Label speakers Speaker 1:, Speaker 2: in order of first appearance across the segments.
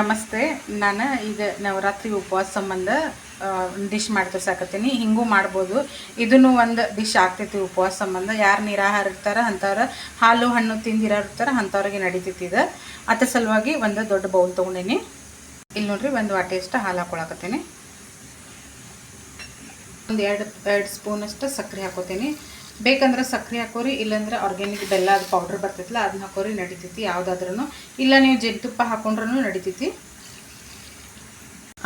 Speaker 1: ನಮಸ್ತೆ. ನಾನು ಈಗ ನವರಾತ್ರಿ ಉಪವಾಸ ಸಂಬಂಧ ಡಿಶ್ ಮಾಡಿ ಸಾಕತ್ತೀನಿ. ಹಿಂಗೂ ಮಾಡ್ಬೋದು. ಇದನ್ನು ಒಂದು ಡಿಶ್ ಆಗ್ತೈತಿ ಉಪವಾಸ ಸಂಬಂಧ. ಯಾರು ನಿರಾಹಾರ ಇರ್ತಾರ ಅಂಥವ್ರ ಹಾಲು, ಹಣ್ಣು ತಿಂದಿರೋ ಇರ್ತಾರ ಅಂಥವ್ರಿಗೆ ನಡೀತೈತಿ ಇದು. ಅದ್ರ ಸಲುವಾಗಿ ಒಂದು ದೊಡ್ಡ ಬೌಲ್ ತೊಗೊಂಡೀನಿ. ಇಲ್ಲಿ ನೋಡ್ರಿ ಒಂದು ವಾಟೆಯಷ್ಟು ಹಾಲು ಹಾಕೊಳಕತ್ತೀನಿ. ಒಂದು ಎರಡು ಎರಡು ಸ್ಪೂನಷ್ಟು ಸಕ್ಕರೆ ಹಾಕೋತೀನಿ. ಬೇಕಂದ್ರೆ ಸಕ್ಕರೆ ಹಾಕೋರಿ, ಇಲ್ಲಾಂದ್ರೆ ಆರ್ಗ್ಯಾನಿಕ್ ಬೆಲ್ಲ ಅದು ಪೌಡ್ರ್ ಬರ್ತೈತಲ್ಲ ಅದನ್ನ ಹಾಕೋರಿ, ನಡಿತೈತಿ ಯಾವುದಾದ್ರೂ ಇಲ್ಲ ನೀವು ಜೇನುತುಪ್ಪ ಹಾಕೊಂಡ್ರೂ ನಡಿತೈತಿ.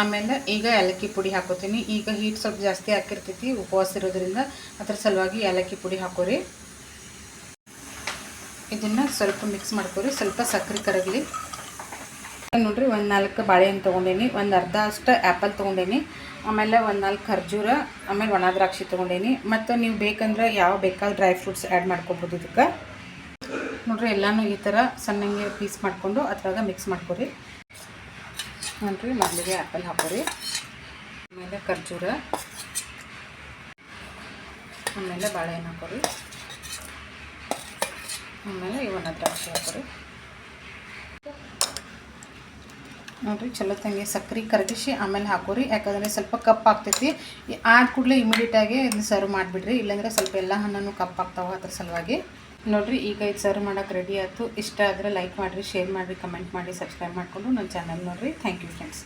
Speaker 1: ಆಮೇಲೆ ಈಗ ಏಲಕ್ಕಿ ಪುಡಿ ಹಾಕೋತೀನಿ. ಈಗ ಹೀಟ್ ಸ್ವಲ್ಪ ಜಾಸ್ತಿ ಹಾಕಿರ್ತೈತಿ, ಉಪವಾಸ ಇರೋದ್ರಿಂದ ಅದ್ರ ಸಲುವಾಗಿ ಏಲಕ್ಕಿ ಪುಡಿ ಹಾಕೋರಿ. ಇದನ್ನು ಸ್ವಲ್ಪ ಮಿಕ್ಸ್ ಮಾಡ್ಕೊರಿ, ಸ್ವಲ್ಪ ಸಕ್ಕರೆ ಕರಗಲಿ. ನೋಡ್ರಿ, ಒಂದು ನಾಲ್ಕು ಬಾಳೆಹಣ್ಣು ತೊಗೊಂಡೇನಿ, ಒಂದು ಅರ್ಧ ಅಷ್ಟು ಆ್ಯಪಲ್ ತೊಗೊಂಡೇನಿ, ಆಮೇಲೆ ಒಂದು ನಾಲ್ಕು ಖರ್ಜೂರ, ಆಮೇಲೆ ಒಣ ದ್ರಾಕ್ಷಿ ತೊಗೊಂಡೇನಿ, ಮತ್ತು ನೀವು ಬೇಕಂದ್ರೆ ಯಾವ ಬೇಕಾದ ಡ್ರೈ ಫ್ರೂಟ್ಸ್ ಆ್ಯಡ್ ಮಾಡ್ಕೊಬೋದು ಇದಕ್ಕೆ. ನೋಡ್ರಿ, ಎಲ್ಲನೂ ಈ ಥರ ಸಣ್ಣಂಗೆ ಪೀಸ್ ಮಾಡಿಕೊಂಡು ಅದ್ರಾಗ ಮಿಕ್ಸ್ ಮಾಡ್ಕೊರಿ. ನೋಡ್ರಿ, ಮೊದಲಿಗೆ ಆ್ಯಪಲ್ ಹಾಕೋರಿ, ಆಮೇಲೆ ಖರ್ಜೂರ, ಆಮೇಲೆ ಬಾಳೆಹಣ್ಣು ಹಾಕೋರಿ, ಆಮೇಲೆ ಈ ಒಣ ದ್ರಾಕ್ಷಿ ಹಾಕೋರಿ. ನೋಡಿರಿ, ಚಲೋ ತಂಗಿ ಸಕ್ಕರೆ ಕರಗಿಸಿ ಆಮೇಲೆ ಹಾಕೋರಿ. ಯಾಕಂದರೆ ಸ್ವಲ್ಪ ಕಪ್ ಆಗ್ತೈತಿ. ಆದ ಕೂಡಲೇ ಇಮಿಡಿಯೇಟಾಗಿ ಇದನ್ನ ಸರ್ವ್ ಮಾಡಿಬಿಡ್ರಿ. ಇಲ್ಲಾಂದರೆ ಸ್ವಲ್ಪ ಎಲ್ಲ ಹಣ್ಣನ್ನು ಕಪ್ ಆಗ್ತಾವೆ ಅದ್ರ ಸಲುವಾಗಿ. ನೋಡಿರಿ, ಈಗ ಇದು ಸರ್ವ್ ಮಾಡೋಕೆ ರೆಡಿ ಆಯಿತು. ಇಷ್ಟ ಆದರೆ ಲೈಕ್ ಮಾಡಿರಿ ಶೇರ್ ಮಾಡಿರಿ ಕಮೆಂಟ್ ಮಾಡಿ ಸಬ್ಸ್ಕ್ರೈಬ್ ಮಾಡಿಕೊಂಡು ನನ್ನ ಚಾನಲ್ ನೋಡಿರಿ. Thank you friends